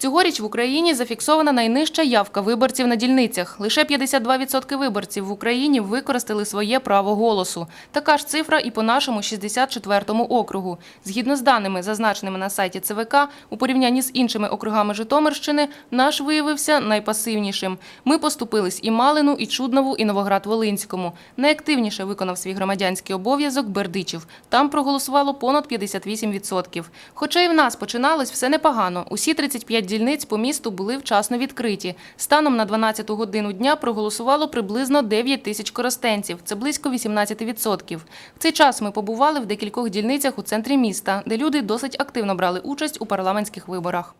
Цьогоріч в Україні зафіксована найнижча явка виборців на дільницях. Лише 52% виборців в Україні використали своє право голосу. Така ж цифра і по нашому 64-му округу. Згідно з даними, зазначеними на сайті ЦВК, у порівнянні з іншими округами Житомирщини, наш виявився найпасивнішим. Ми поступились і Малину, і Чуднову, і Новоград-Волинському. Найактивніше виконав свій громадянський обов'язок Бердичів. Там проголосувало понад 58%. Хоча і в нас починалось все непогано. Усі 35 дільниць по місту були вчасно відкриті. Станом на 12 годину дня проголосувало приблизно 9 тисяч користенців. Це близько 18%. В цей час ми побували в декількох дільницях у центрі міста, де люди досить активно брали участь у парламентських виборах.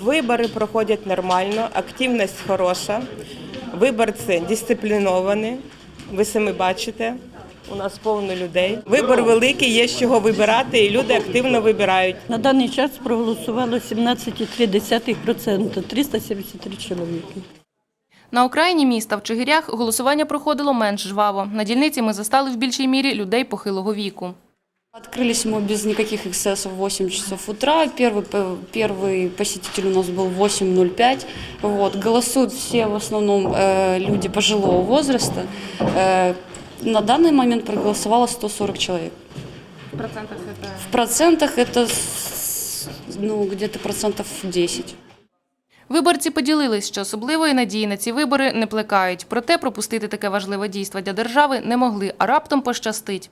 Вибори проходять нормально, активність хороша, виборці дисципліновані. Ви самі бачите, у нас повно людей. Вибор великий, є з чого вибирати, і люди активно вибирають. На даний час проголосувало 17,3%, 373 чоловіки. На окраїні міста в Чигирях голосування проходило менш жваво. На дільниці ми застали в більшій мірі людей похилого віку. Открылись мы без никаких эксцессов в 8 часов утра. Первый, п- первый посетитель у нас был в 8.05. Вот. Голосуют все в основном э, люди пожилого возраста. Э, на данный момент проголосовало 140 человек. В процентах это с- ну, где-то процентов 10. Виборці поділились, що особливої надії на ці вибори не плекають. Проте пропустити таке важливе дійство для держави не могли, а раптом пощастить.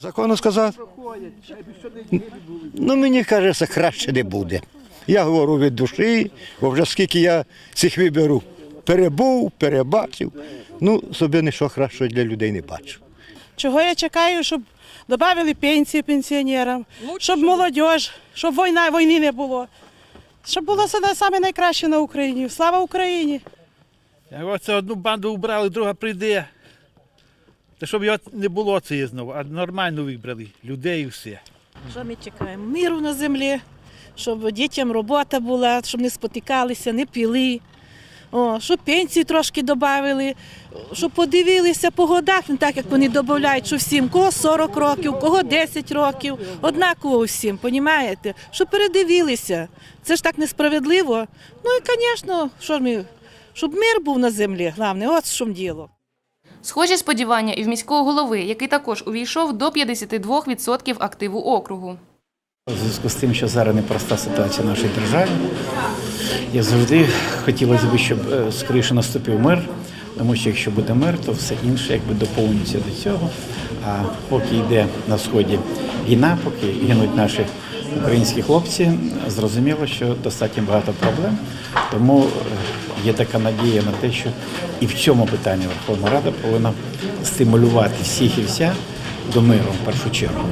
Законно сказати? Ну, мені кажеться, краще не буде. Я говорю від душі, бо вже скільки я цих виборів перебув, перебачив. Ну, собі нічого кращого для людей не бачу. Чого я чекаю, щоб додали пенсії пенсіонерам, щоб молодь, щоб війна, війни не було. Щоб було саме найкраще на Україні. Слава Україні! Як оце одну банду убрали, друга прийде. Та щоб його не було це знову, а нормально вибрали людей і все. Що ми чекаємо? Миру на землі, щоб дітям робота була, щоб не спотикалися, не пили. О, щоб пенсії трошки додали, щоб подивилися по годах, не так як вони додають, що всім кого 40 років, кого 10 років, однаково всім, понімаєте? Щоб передивилися. Це ж так несправедливо. Ну і, звісно, що ми, щоб мир був на землі, головне, от чому діло. Схожі сподівання і в міського голови, який також увійшов до 52% активу округу. У зв'язку з тим, що зараз непроста ситуація в нашій державі, я завжди хотілося б, щоб е, скоріше наступив мир, тому що якщо буде мир, то все інше якби доповнюється до цього. А поки йде на сході війна, поки гинуть наші українські хлопці, зрозуміло, що достатньо багато проблем. Тому е, є така надія на те, що і в цьому питанні Верховна Рада повинна стимулювати всіх і вся до миру в першу чергу.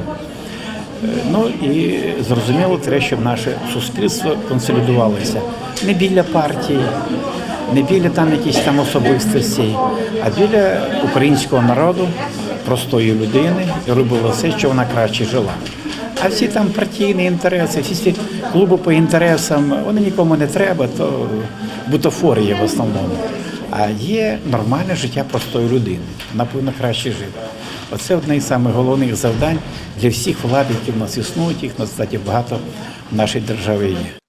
Ну і зрозуміло, треба, щоб наше суспільство консолідувалося не біля партії, не біля там якісь там особистостей, а біля українського народу, простої людини, і робила все, що вона краще жила. А всі там партійні інтереси, всі ці клуби по інтересам, вони нікому не треба, то бутафори є в основному. А є нормальне життя простої людини. Вона повинна краще жити. Оце одне із самих головних завдань для всіх влад, які в нас існують, їх насправді багато в нашій державі є.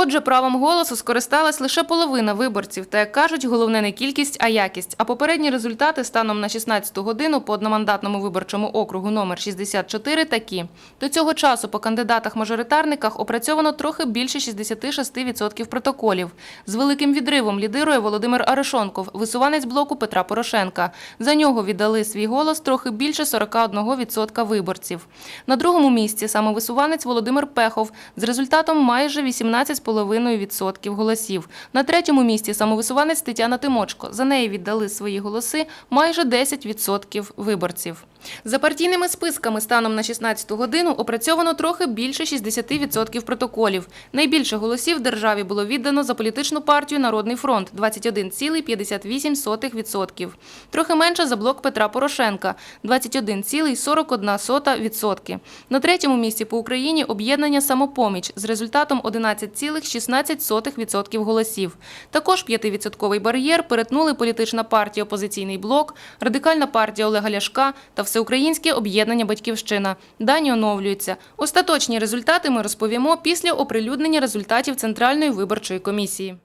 Отже, правом голосу скористалась лише половина виборців. Та як кажуть, головне не кількість, а якість. А попередні результати станом на 16 годину по одномандатному виборчому округу номер 64 такі. До цього часу по кандидатах-мажоритарниках опрацьовано трохи більше 66% протоколів. З великим відривом лідирує Володимир Арешонков, висуванець блоку Петра Порошенка. За нього віддали свій голос трохи більше 41% виборців. На другому місці самовисуванець Володимир Пехов з результатом майже 18,5% голосів. На третьому місці самовисуванець Тетяна Тимочко. За неї віддали свої голоси майже 10% виборців. За партійними списками станом на 16 годину опрацьовано трохи більше 60% протоколів. Найбільше голосів державі було віддано за політичну партію Народний фронт 21,58%. Трохи менше за блок Петра Порошенка 21,41%. На третьому місці по Україні об'єднання «Самопоміч» з результатом 11,5%. 0,16% голосів. Також 5-відсотковий бар'єр перетнули політична партія «Опозиційний блок», Радикальна партія Олега Ляшка та Всеукраїнське об'єднання «Батьківщина». Дані оновлюються. Остаточні результати ми розповімо після оприлюднення результатів Центральної виборчої комісії.